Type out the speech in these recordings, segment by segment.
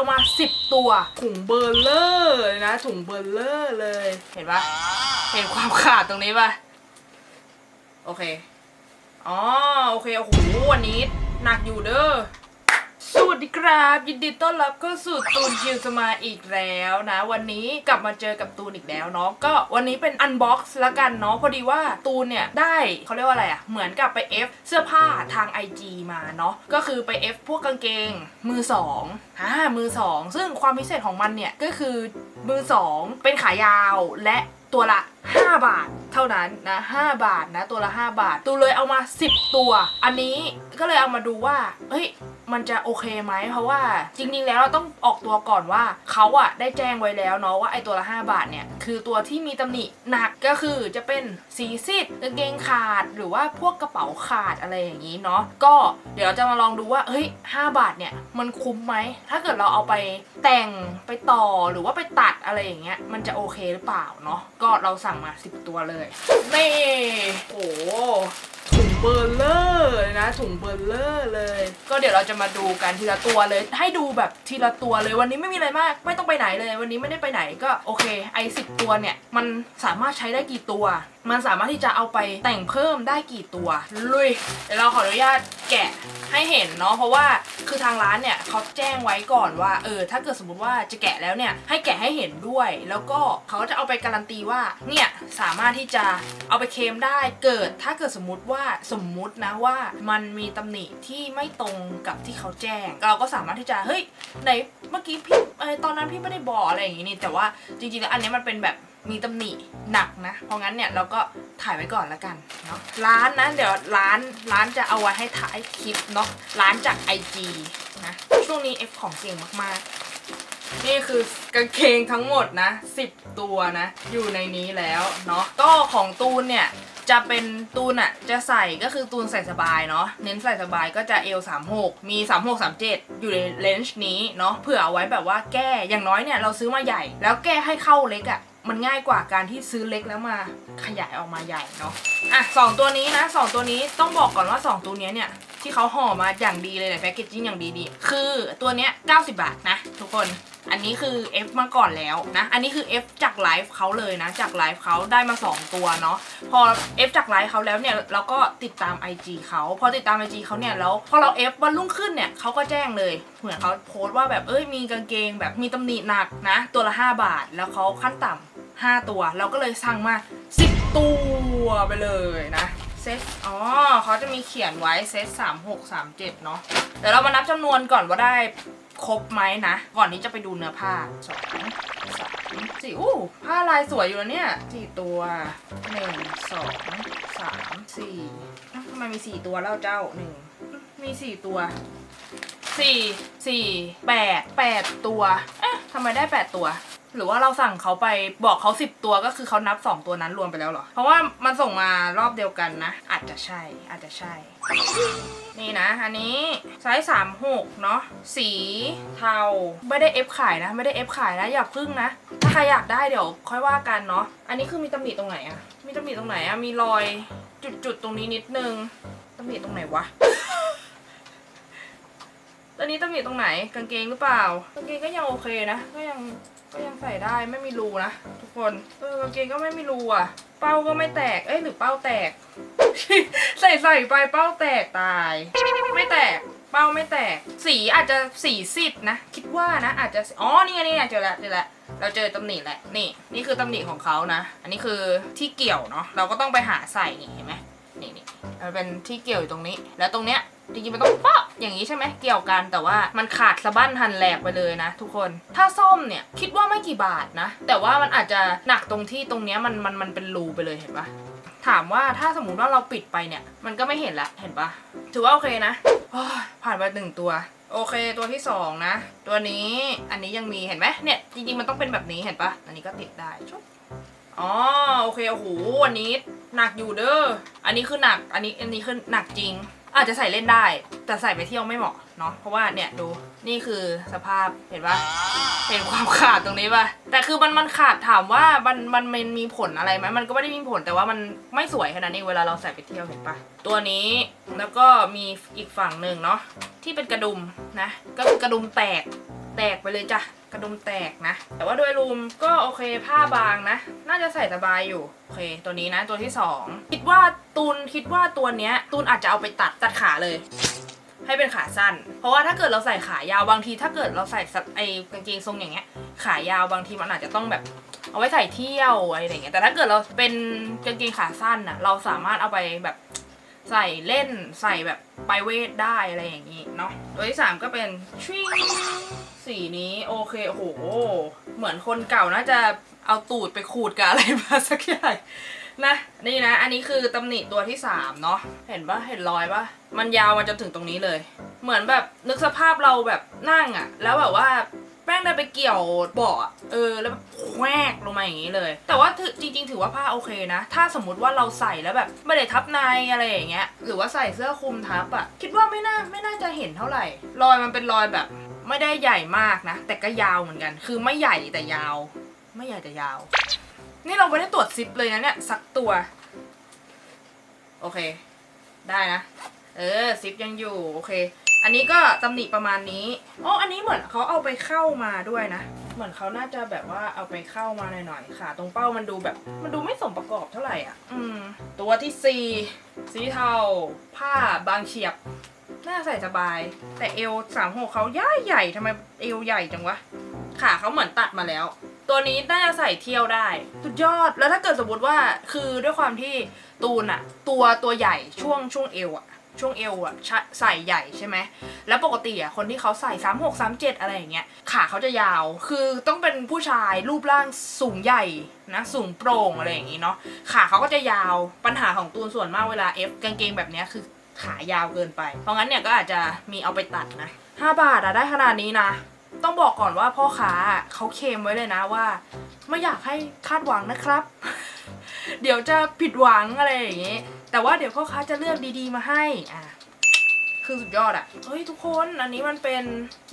เอามา 10 ตัว ถุงเบอร์เลอร์เลยนะ ถุงเบอร์เลอร์เลย เห็นปะเห็นความขาดตรงนี้ปะโอเค อ๋อ โอเค โอ้โห วันนี้หนักอยู่เด้อ สวัสดีครับ ยินดีต้อนรับเข้าสู่ตูนคิวสมาอีกแล้วนะ วันนี้กลับมาเจอกับตูนอีกแล้วเนาะก็วันนี้เป็นอันบ็อกซ์ละกันเนาะพอดีว่าตูนเนี่ยได้เขาเรียกว่าอะไรอะ่ะเหมือนกับไป F เสื้อผ้าทาง IG มาเนาะก็คือไป F พวกกางเกงมือสองอ่ามือสองซึ่งความพิเศษของมันเนี่ยก็คือมือสองเป็นขายาวและตัวละ 5 บาท เท่านั้นนะ5บาทนะ ตัวละ 5 บาท ตูเลยเอามา 10 ตัว อันนี้ก็เลยเอามาดูว่า เฮ้ยมันจะโอเคไหมเพราะว่าจริงๆ แล้วเราต้องออกตัวก่อนว่าเขาอะได้แจ้งไว้แล้วเนาะว่าไอตัวละ 5 บาทเนี่ย คือตัวที่มีตำหนิหนักก็คือจะเป็นสีซีดกางเกงขาดหรือว่าพวกกระเป๋าขาดอะไรอย่างนี้เนาะก็เดี๋ยวเราจะมาลองดูว่าเฮ้ย5บาทเนี่ย มันคุ้มไหม ถ้าเกิดเราเอาไปแต่งไปต่อหรือว่าไปตัดอะไรอย่างเงี้ยมันจะโอเคหรือเปล่าเนาะก็เราสั่ั่งมา 10 ตัวเลยนี่โอ้ ถุงเบอร์เลอร์เลยนะ ถุงเบอร์เลอร์เลย ก็เดี๋ยวเราจะมาดูกันทีละตัวเลย ให้ดูแบบทีละตัวเลยวันนี้ไม่มีอะไรมาก ไม่ต้องไปไหนเลย วันนี้ไม่ได้ไปไหนก็โอเคไอสิบตัวเนี่ย มันสามารถใช้ได้กี่ตัว มันสามารถที่จะเอาไปแต่งเพิ่มได้กี่ตัว ลุยเดี๋ยวเราขออนุญาตแกะให้เห็นเนาะเพราะว่าคือทางร้านเนี่ยเขาแจ้งไว้ก่อนว่าเออถ้าเกิดสมมติว่าจะแกะแล้วเนี่ยให้แกะให้เห็นด้วย แล้วก็เขาจะเอาไปการันตีว่าเนี่ยสามารถที่จะเอาไปเคลมได้เกิดถ้าเกิดสมมติว่าสมมุตินะว่ามันมีตำหนิที่ไม่ตรงกับที่เขาแจ้ง เราก็สามารถที่จะเฮ้ยไหนเมื่อกี้พี่อตอนนั้นพี่ไม่ได้บอกอะไรอย่างงี้นี่แต่ว่าจริงๆแล้วอันนี้มันเป็นแบบมีตำหนิหนักนะ เพราะงั้นเนี่ยเราก็ถ่ายไว้ก่อนละกันเนาะร้านนะเดี๋ยวร้านร้านจะเอาไว้ให้ถ่ายคลิปเนาะร้านจาก IG นะช่วงนี้ F ของเก่งมากๆ นี่คือกางเกงทั้งหมดนะ 10 ตัวนะ อยู่ในนี้แล้วเนาะก็ของตูนเนี่ย จะเป็นตูนอะจะใส่ก็คือตูนใส่สบายเนาะเน้นใส่สบายก็จะเอล36 มี 36 37 อยู่ในเลนจ์นี้เนาะเผื่อเอาไว้แบบว่าแก้อย่างน้อยเนี่ยเราซื้อมาใหญ่ แล้วแก้ให้เข้าเล็กอะมันง่ายกว่าการที่ซื้อเล็กแล้วมาขยายออกมาใหญ่เนาะอะสองตัวนี้นะสองตัวนี้ต้องบอกก่อนว่าสองตัวนี้เนี่ยที่เขาห่อมาอย่างดีเลยแพคเกจจิ้งอย่างดีๆ คือตัวเนี้ย90 บาทนะทุกคน อันนี้คือ F มาก่อนแล้วนะ อันนี้คือ F จากไลฟ์เขาเลยนะ จากไลฟ์เขาได้มา 2 ตัวเนาะ พอ F จากไลฟ์เขาแล้วเนี่ยเราก็ติดตาม IG เขาพอติดตาม IG เขาเนี่ยแล้วพอเรา F วันรุ่งขึ้นเนี่ยเขาก็แจ้งเลย เหมือนเขาโพสต์ว่าแบบเอ้ยมีกางเกงแบบมีตำหนิหนักนะ ตัวละ 5 บาท แล้วเขาขั้นต่ำ5ตัว เราก็เลยสั่งมา 10 ตัวไปเลยนะเซต อ๋อเขาจะมีเขียนไว้เซตสามหกสามเจ็ดเนาะ เดี๋ยวเรามานับจำนวนก่อนว่าได้ ครบไหมนะ ก่อนนี้จะไปดูเนื้อผ้าสองสามสี่อู้ผ้าลายสวยอยู่แล้วเนี่ยสี่ตัวหนึ่งสองสามสี่ทำไมมีสี่ตัวแล้วเจ้าหนึ่งมีสี่ตัวสี่สี่แปดแปดตัว เอ๊ะทำไมได้แปดตัว หรือว่าเราสั่งเขาไปบอกเขาสิบตัวก็คือเขานับสองตัวนั้นรวมไปแล้วเหรอ เพราะว่ามันส่งมารอบเดียวกันนะ อาจจะใช่ อาจจะใช่ นี่นะ อันนี้ไซส์สามหกเนาะ สีเทา ไม่ได้เอฟขายนะ ไม่ได้เอฟขายนะ อย่าพึ่งนะ ถ้าใครอยากได้เดี๋ยวค่อยว่ากันเนาะ อันนี้คือมีตำหนิตรงไหนอะมีตำหนิตรงไหนอะมีรอยจุดๆตรงนี้นิดนึงตำหนิตรงไหนวะตอนนี้ตำหนิตรงไหน กางเกงหรือเปล่า กางเกงก็ยังโอเคนะ ก็ยัง ก็ยังใส่ได้ไม่มีรูนะทุกคนเออกางเกงก็ไม่มีรูอะ เป้าก็ไม่แตก เอ้ยหรือเป้าแตก ใส่ใส่ไปเป้าแตกตาย ไม่แตก เป้าไม่แตก สีอาจจะสีซีดนะ คิดว่านะอาจจะอ๋อนี่ไงนี่ไงเจอแล้วเจอแล้วเราเจอตำหนิแล้วนี่ นี่คือตำหนิของเขานะ อันนี้คือที่เกี่ยวเนาะเราก็ต้องไปหาใส่นี่เห็นไหมนี่นี่มันเป็นที่เกี่ยวอยู่ตรงนี้ แล้วตรงเนี้ย จริงๆมันต้องเปาะอย่างนี้ใช่ไหมเกี่ยวกันแต่ว่ามันขาดสะบั้นหันแหลกไปเลยนะ ทุกคน ถ้าส้มเนี่ยคิดว่าไม่กี่บาทนะ แต่ว่ามันอาจจะหนักตรงที่ตรงเนี้ยมันมันมันเป็นรูไปเลยเห็นปะถามว่าถ้าสมมุติว่าเราปิดไปเนี่ย มันก็ไม่เห็นละเห็นปะถือว่าโอเคนะผ่านไปหนึ่งตัว โอเคตัวที่สองนะ ตัวนี้อันนี้ยังมีเห็นไหมเนี่ยจริงๆมันต้องเป็นแบบนี้เห็นปะอันนี้ก็ติดได้ชุบอ๋อโอเคโอ้โหอันนี้หนักอยู่เด้ออันนี้คือหนักอันนี้อันนี้คือหนักจริง อาจจะใส่เล่นได้ แต่ใส่ไปเที่ยวไม่เหมาะเนาะเพราะว่าเนี่ยดูนี่คือสภาพเห็นปะเห็นความขาดตรงนี้ป่ะแต่คือมันมันขาดถามว่ามันมันมันมีผลอะไรไหมมันก็ไม่ได้มีผลแต่ว่ามันไม่สวยขนาดนี้เวลาเราใส่ไปเที่ยวเห็นปะตัวนี้แล้วก็มีอีกฝั่งหนึ่งเนาะที่เป็นกระดุมนะ ก็คือกระดุมแตก แตกไปเลยจ้ะกระดุมแตกนะ แต่ว่าโดยรวมก็โอเคผ้าบางนะ น่าจะใส่สบายอยู่ โอเค ตัวนี้นะตัวที่สองคิดว่าตูนคิดว่าตัวเนี้ย ตูนอาจจะเอาไปตัดตัดขาเลย ให้เป็นขาสั้น เพราะว่าถ้าเกิดเราใส่ขายาวบางที ถ้าเกิดเราใส่ไอกางเกงทรงอย่างเงี้ย ขายาวบางทีมันอาจจะต้องแบบเอาไว้ใส่เที่ยวอะไรอย่างเงี้ยแต่ถ้าเกิดเราเป็นกางเกงขาสั้นน่ะเราสามารถเอาไปแบบใส่เล่นใส่แบบไปเวทได้อะไรอย่างงี้เนาะตัวที่สามก็เป็นชิง สีนี้โอเคโอ้โหเหมือนคนเก่าน่าจะเอาตูดไปขูดกับอะไรมาสักอย่างนะนี่นะ อันนี้คือตำหนิตัวที่สามเนาะเห็นปะเห็นรอยปะมันยาวมาจนถึงตรงนี้เลย เหมือนแบบนึกสภาพเราแบบนั่งอะแล้วแบบว่าแป้งได้ไปเกี่ยวเบาะเออแล้วแบบแควกลงมาอย่างนี้เลย แต่ว่าจริง ๆ ถือว่าผ้าโอเคนะ ถ้าสมมติว่าเราใส่แล้วแบบไม่ได้ทับในอะไรอย่างเงี้ย หรือว่าใส่เสื้อคลุมทับอะคิดว่าไม่น่าไม่น่าจะเห็นเท่าไหร่ รอยมันเป็นรอยแบบ ไม่ได้ใหญ่มากนะ แต่ก็ยาวเหมือนกัน คือไม่ใหญ่แต่ยาว ไม่ใหญ่แต่ยาว นี่เราไม่ได้ตรวจซิปเลยนะเนี่ยสักตัว โอเค ได้นะ เออซิปยังอยู่ โอเค อันนี้ก็ตำหนิประมาณนี้อ๋ออันนี้เหมือนเขาเอาไปเข้ามาด้วยนะ เหมือนเขาน่าจะแบบว่าเอาไปเข้ามาหน่อยๆค่ะ ตรงเป้ามันดูแบบ มันดูไม่สมประกอบเท่าไหร่อะ อืม ตัวที่สี่สีเทาผ้าบางเฉียบ น่าใส่สบาย แต่เอวสามหกเขาย่าใหญ่ทำไมเอวใหญ่จังวะ ขาเขาเหมือนตัดมาแล้ว ตัวนี้น่าจะใส่เที่ยวได้ สุดยอดแล้วถ้าเกิดสมมติว่าคือด้วยความที่ตูนอะตัวตัวใหญ่ช่วงช่วงเอวอะช่วงเอวอะใส่ใหญ่ใช่ไหม แล้วปกติอะคนที่เขาใส่สามหกสามเจ็ดอะไรอย่างเงี้ย ขาเขาจะยาว คือต้องเป็นผู้ชายรูปร่างสูงใหญ่นะ สูงโปร่งอะไรอย่างงี้เนาะ ขาเขาก็จะยาว ปัญหาของตูนส่วนมากเวลาเอฟกางเกงแบบเนี้ยคือ ขายาวเกินไป เพราะงั้นเนี่ยก็อาจจะมีเอาไปตัดนะห้าบาทอะได้ขนาดนี้นะ ต้องบอกก่อนว่าพ่อค้าเขาเคมไว้เลยนะว่า ไม่อยากให้คาดหวังนะครับ เดี๋ยวจะผิดหวังอะไรอย่างงี้ แต่ว่าเดี๋ยวพ่อค้าจะเลือกดีๆมาให้อะคือสุดยอดอะเฮ้ยทุกคนอันนี้มันเป็น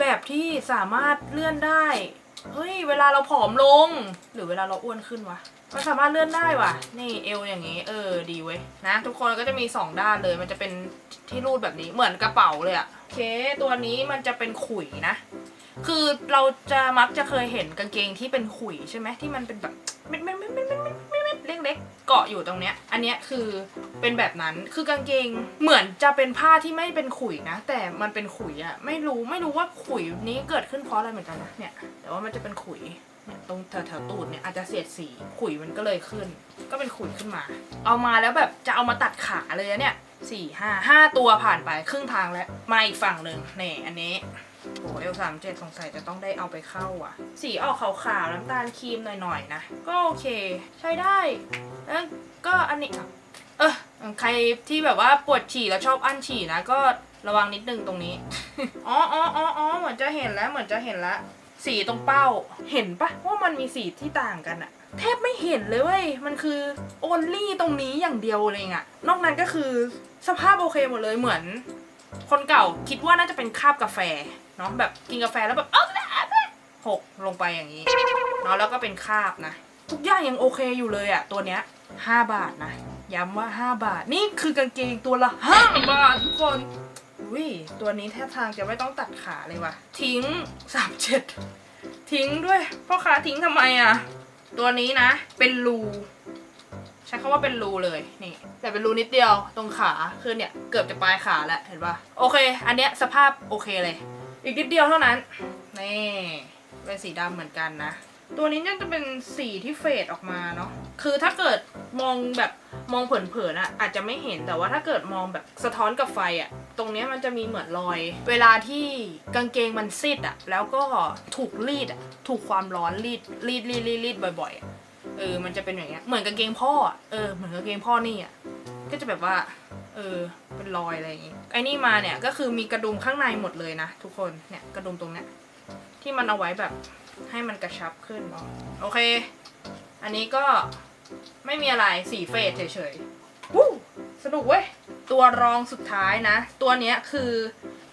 แบบที่สามารถเลื่อนได้ เฮ้ยเวลาเราผอมลง หรือเวลาเราอ้วนขึ้นวะมันสามารถเลื่อนได้ว่ะ นี่เอวอย่างนี้ เออดีเว้ยนะ ทุกคนก็จะมีสองด้านเลย มันจะเป็นที่รูดแบบนี้เหมือนกระเป๋าเลยอะโอเค ตัวนี้มันจะเป็นขุยนะ คือเราจะมักจะเคยเห็นกางเกงที่เป็นขุยใช่ไหมที่มันเป็นแบบไม็ดเม็ เกาะอยู่ตรงเนี้ย อันเนี้ยคือเป็นแบบนั้น คือกางเกงเหมือนจะเป็นผ้าที่ไม่เป็นขุยนะ แต่มันเป็นขุยอะไม่รู้ไม่รู้ว่าขุยนี้เกิดขึ้นเพราะอะไรเหมือนกันนะเนี่ย แต่ว่ามันจะเป็นขุยเนี่ยตรงแถวแถวๆตูดเนี่ยอาจจะเสียดสี ขุยมันก็เลยขึ้น ก็เป็นขุยขึ้นมา เอามาแล้วแบบจะเอามาตัดขาเลยอะเนี่ยสี่ห้าห้าตัวผ่านไปครึ่งทางแล้ว มาอีกฝั่งหนึ่งนี่อันนี้ โอ้เอลสามเจ็ดสงสัยจะต้องได้เอาไปเข้าอะ สีออกขาวๆน้ำตาลครีมหน่อยๆนะ ก็โอเค ใช้ได้ แล้วก็อันนี้ เออใครที่แบบว่าปวดฉี่แล้วชอบอั้นฉี่นะ ก็ระวังนิดนึงตรงนี้ อ๋ออ๋ออ๋ออ๋อเหมือนจะเห็นแล้ว เหมือนจะเห็นแล้วสีตรงเป้า เห็นปะว่ามันมีสีที่ต่างกันอะแทบไม่เห็นเลยเว้ย มันคือ only ตรงนี้อย่างเดียวเลยอะนอกนั้นก็คือสภาพโอเคหมดเลยเหมือน คนเก่าคิดว่าน่าจะเป็นคาบกาแฟ เนาะแบบกินกาแฟแล้วแบบเอ้าหกลงไปอย่างนี้เนาะแล้วก็เป็นคาบนะ ทุกอย่างยังโอเคอยู่เลยอะตัวเนี้ยห้าบาทนะ ย้ำว่าห้าบาท นี่คือกางเกงตัวละห้าบาททุกคนอุ้ยตัวนี้แทบทางจะไม่ต้องตัดขาเลยว่ะ ทิ้งสามเจ็ดทิ้งด้วยพ่อค้าทิ้งทำไมอะตัวนี้นะ เป็นรูใช้คำว่าเป็นรูเลยนี่ แต่เป็นรูนิดเดียวตรงขาคือเนี่ยเกือบจะปลายขาแล้วเห็นปะโอเค อันเนี้ยสภาพโอเคเลย อีกนิดเดียวเท่านั้น นี่เป็นสีดำเหมือนกันนะ ตัวนี้เนี่ยจะเป็นสีที่เฟดออกมาเนาะ คือถ้าเกิดมองแบบมองเผินๆอะอาจจะไม่เห็นแต่ว่าถ้าเกิดมองแบบสะท้อนกับไฟอะตรงเนี้ยมันจะมีเหมือนรอย เวลาที่กางเกงมันซีดอะแล้วก็ถูกรีดอะถูกความร้อนรีดรีดรีดรีดรีดบ่อยๆอะเออ มันจะเป็นอย่างเงี้ย เหมือนกางเกงพ่ออะเออ เหมือนกางเกงพ่อนี่อะก็จะแบบว่า เออ เป็นรอยอะไรอย่างงี้ไอ้นี่มาเนี่ยก็คือมีกระดุมข้างในหมดเลยนะทุกคนเนี่ยกระดุมตรงเนี้ยที่มันเอาไว้แบบให้มันกระชับขึ้นเนาะโอเค อันนี้ก็ไม่มีอะไรสีเฟดเฉยๆวู้สนุกเว้ยตัวรองสุดท้ายนะ ตัวเนี้ยคือ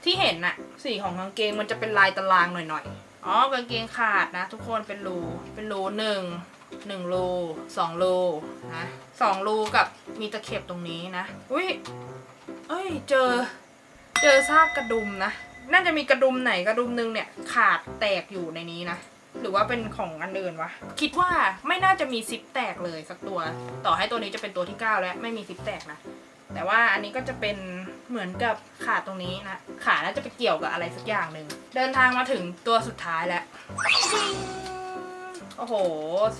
ที่เห็นน่ะสีของกางเกงมันจะเป็นลายตารางหน่อยๆอ๋อกางเกงขาดนะ ทุกคนเป็นรูเป็นรูหนึ่ง หนึ่งรูสองรูนะสองรูกับมีตะเข็บตรงนี้นะ อุ้ยเอ้ยเจอ เจอซากกระดุมนะ น่าจะมีกระดุมไหนกระดุมนึงเนี่ยขาดแตกอยู่ในนี้นะ หรือว่าเป็นของอันอื่นวะ คิดว่าไม่น่าจะมีซิปแตกเลยสักตัว ต่อให้ตัวนี้จะเป็นตัวที่ 9 แล้วไม่มีซิปแตกนะ แต่ว่าอันนี้ก็จะเป็นเหมือนกับขาดตรงนี้นะ ขาน่าจะไปเกี่ยวกับอะไรสักอย่างหนึ่ง เดินทางมาถึงตัวสุดท้ายแล้ว โอ้โห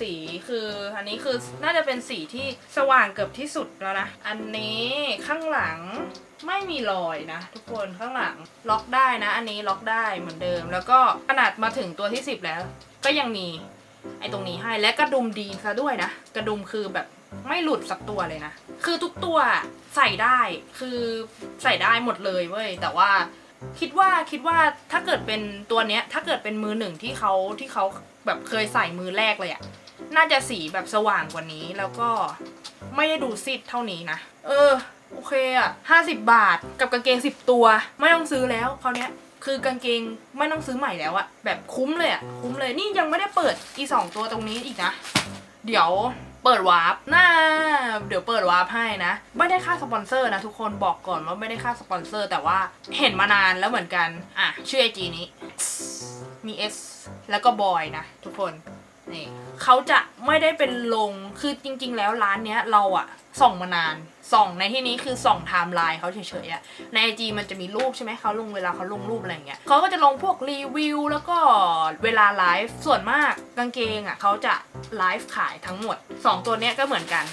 สีคืออันนี้คือน่าจะเป็นสีที่สว่างเกือบที่สุดแล้วนะ อันนี้ข้างหลังไม่มีรอยนะ ทุกคนข้างหลังล็อกได้นะ อันนี้ล็อกได้เหมือนเดิม แล้วก็ขนาดมาถึงตัวที่ 10 แล้ว ก็ยังมีไอ้ตรงนี้ให้และกระดุมดีซะด้วยนะ กระดุมคือแบบไม่หลุดสักตัวเลยนะ คือทุกตัวใส่ได้คือใส่ได้หมดเลยเว้ยแต่ว่า คิดว่าคิดว่าถ้าเกิดเป็นตัวเนี้ย ถ้าเกิดเป็นมือหนึ่งที่เขาที่เขาแบบเคยใส่มือแรกเลยอะน่าจะสีแบบสว่างกว่านี้แล้วก็ไม่ได้ดูซิดเท่านี้นะ เออ โอเคอะห้าสิบบาทกับกางเกงสิบตัว ไม่ต้องซื้อแล้วคราวเนี้ย คือกางเกงไม่ต้องซื้อใหม่แล้วอะแบบคุ้มเลยอะคุ้มเลยนี่ยังไม่ได้เปิดอีสองตัวตรงนี้อีกนะ เดี๋ยว เปิดวาร์ปน่าเดี๋ยวเปิดวาร์ปให้นะ ไม่ได้ค่าสปอนเซอร์นะทุกคนบอกก่อนว่าไม่ได้ค่าสปอนเซอร์ แต่ว่าเห็นมานานแล้วเหมือนกัน อะ ชื่อไอจีนี้ มี S แล้วก็บอยนะทุกคน นี่เขาจะไม่ได้เป็นลงคือจริง ๆ แล้วร้านเนี้ยเราอะส่องมานานส่องในที่นี้คือส่องไทม์ไลน์เขาเฉยๆอะในไอจีมันจะมีรูปใช่ไหมเขาลงเวลาเขาลงรูปอะไรเงี้ยเขาก็จะลงพวกรีวิวแล้วก็เวลาไลฟ์ส่วนมากกางเกงอะเขาจะไลฟ์ขายทั้งหมด 2 ตัวเนี้ยก็เหมือนกัน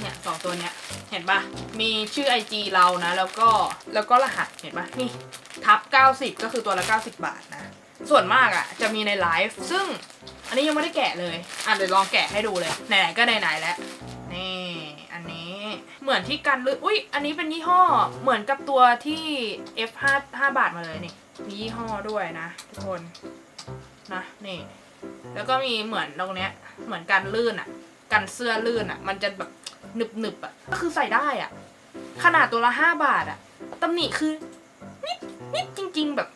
เนี่ยสองตัวเนี้ยเห็นปะมีชื่อ IG เรานะ แล้วก็แล้วก็รหัสเห็นปะนี่ทับ 90 ก็คือตัวละ 90 บาทนะ ส่วนมากอะ่ะจะมีในไลฟ์ซึ่ง อันนี้ยังไม่ได้แกะเลย อะเดี๋ยวลองแกะให้ดูเลย ไหนๆก็ไหนๆแล้ว นี่ อันนี้ เหมือนที่กันลึกอุ้ย อันนี้เป็นยี่ห้อ เหมือนกับตัวที่ F 5 5บาทมาเลยนี่ มียี่ห้อด้วยนะ ทุกคน นะ นี่ แล้วก็มีเหมือนตรงเนี้ย เหมือนกันลื่นอะ่ะ กันเสื้อลื่นอะ่ะ มันจะแบบหนึบหนึบอะ ก็คือใส่ได้อะ ขนาดตัวละห้าบาทอะตำหนิคือนิดนิดจริง ๆ แบบ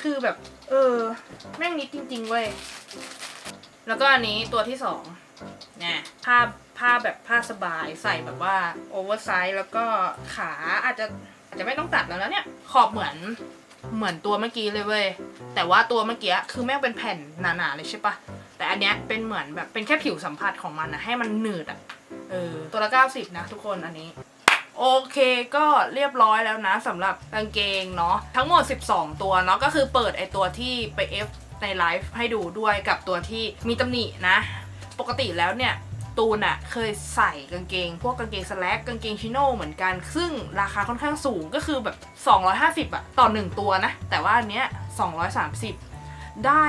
คือแบบ เออ แม่งนิดจริง ๆ เว้ย แล้วก็อันนี้ตัวที่สองเนี่ยผ้าผ้าแบบผ้าสบายใส่แบบว่าโอเวอร์ไซส์แล้วก็ขาอาจจะอาจจะไม่ต้องตัดแล้วนะเนี่ย ขอบเหมือนเหมือนตัวเมื่อกี้เลยเว้ย แต่ว่าตัวเมื่อกี้คือแม่งเป็นแผ่นหนาๆเลยใช่ปะแต่อันเนี้ยเป็นเหมือนแบบเป็นแค่ผิวสัมผัสของมันนะให้มันหนืดอะเออ ตัวละ 90 นะทุกคนอันนี้ โอเคก็เรียบร้อยแล้วนะสำหรับกางเกงเนาะทั้งหมด 12 ตัวเนาะก็คือเปิดไอตัวที่ไป F ในไลฟ์ให้ดูด้วยกับตัวที่มีตำหนินะ ปกติแล้วเนี่ยตูนอะเคยใส่กางเกง พวกกางเกงสแลกกางเกงชิโน่เหมือนกัน ซึ่งราคาค่อนข้างสูงก็คือแบบ 250อะต่อ 1 ตัวนะ แต่ว่าอันเนี้ย 230 ได้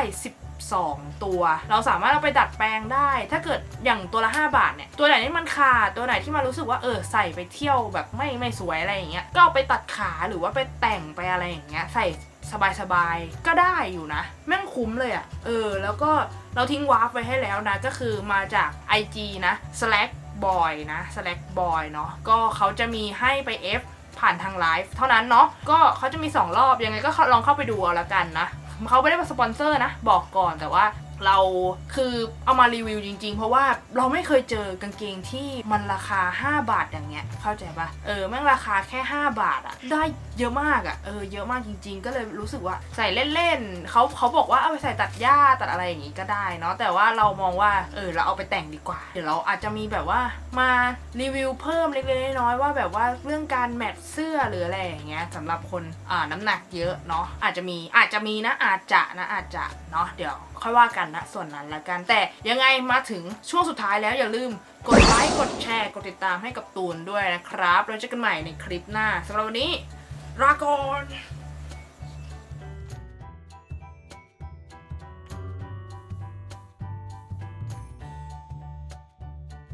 12 ตัว เราสามารถเอาไปดัดแปลงได้ ถ้าเกิดอย่างตัวละ 5 บาทเนี่ย ตัวไหนที่มันขาดตัวไหนที่มันรู้สึกว่าเออใส่ไปเที่ยวแบบไม่ไม่สวยอะไรอย่างเงี้ยก็เอาไปตัดขาหรือว่าไปแต่งไปอะไรอย่างเงี้ยใส่ สบายๆ ก็ได้อยู่นะ แม่งคุ้มเลยอะ่ะ เออ แล้วก็เราทิ้งวาร์ปไว้ให้แล้วนะ ก็คือมาจาก IG นะ slack boy นะ slack boy เนาะก็เขาจะมีให้ไป F ผ่านทางไลฟ์เท่านั้นเนาะก็เขาจะมี 2 รอบยังไงก็ลองเข้าไปดูเอาละกันนะเขาไม่ได้มาสปอนเซอร์นะ บอกก่อนแต่ว่า เราคือเอามารีวิวจริง ๆ เพราะว่าเราไม่เคยเจอกางเกงที่มันราคา 5 บาทอย่างเงี้ย เข้าใจปะเออแม่งราคาแค่ 5 บาทอะได้เยอะมากอะเออเยอะมากจริง ๆ ก็เลยรู้สึกว่าใส่เล่นๆเขาเขาบอกว่าเอาไปใส่ตัดหญ้าตัดอะไรอย่างงี้ก็ได้เนาะแต่ว่าเรามองว่าเออเราเอาไปแต่งดีกว่า เดี๋ยวเราอาจจะมีแบบว่ามารีวิวเพิ่มเล็กๆน้อยๆว่าแบบว่าเรื่องการแมทเสื้อหรืออะไรอย่างเงี้ยสำหรับคนอ่าน้ำหนักเยอะเนาะอาจจะมีอาจจะมีนะอาจจะนะอาจจะเนาะเดี๋ยวค่อยว่ากันนะส่วนนั้นละกัน แต่ยังไงมาถึงช่วงสุดท้ายแล้วอย่าลืมกดไลค์กดแชร์ กดติดตามให้กับตูนด้วยนะครับเราเจอกันใหม่ในคลิปหน้าสำหรับวันนี้ลาก่อน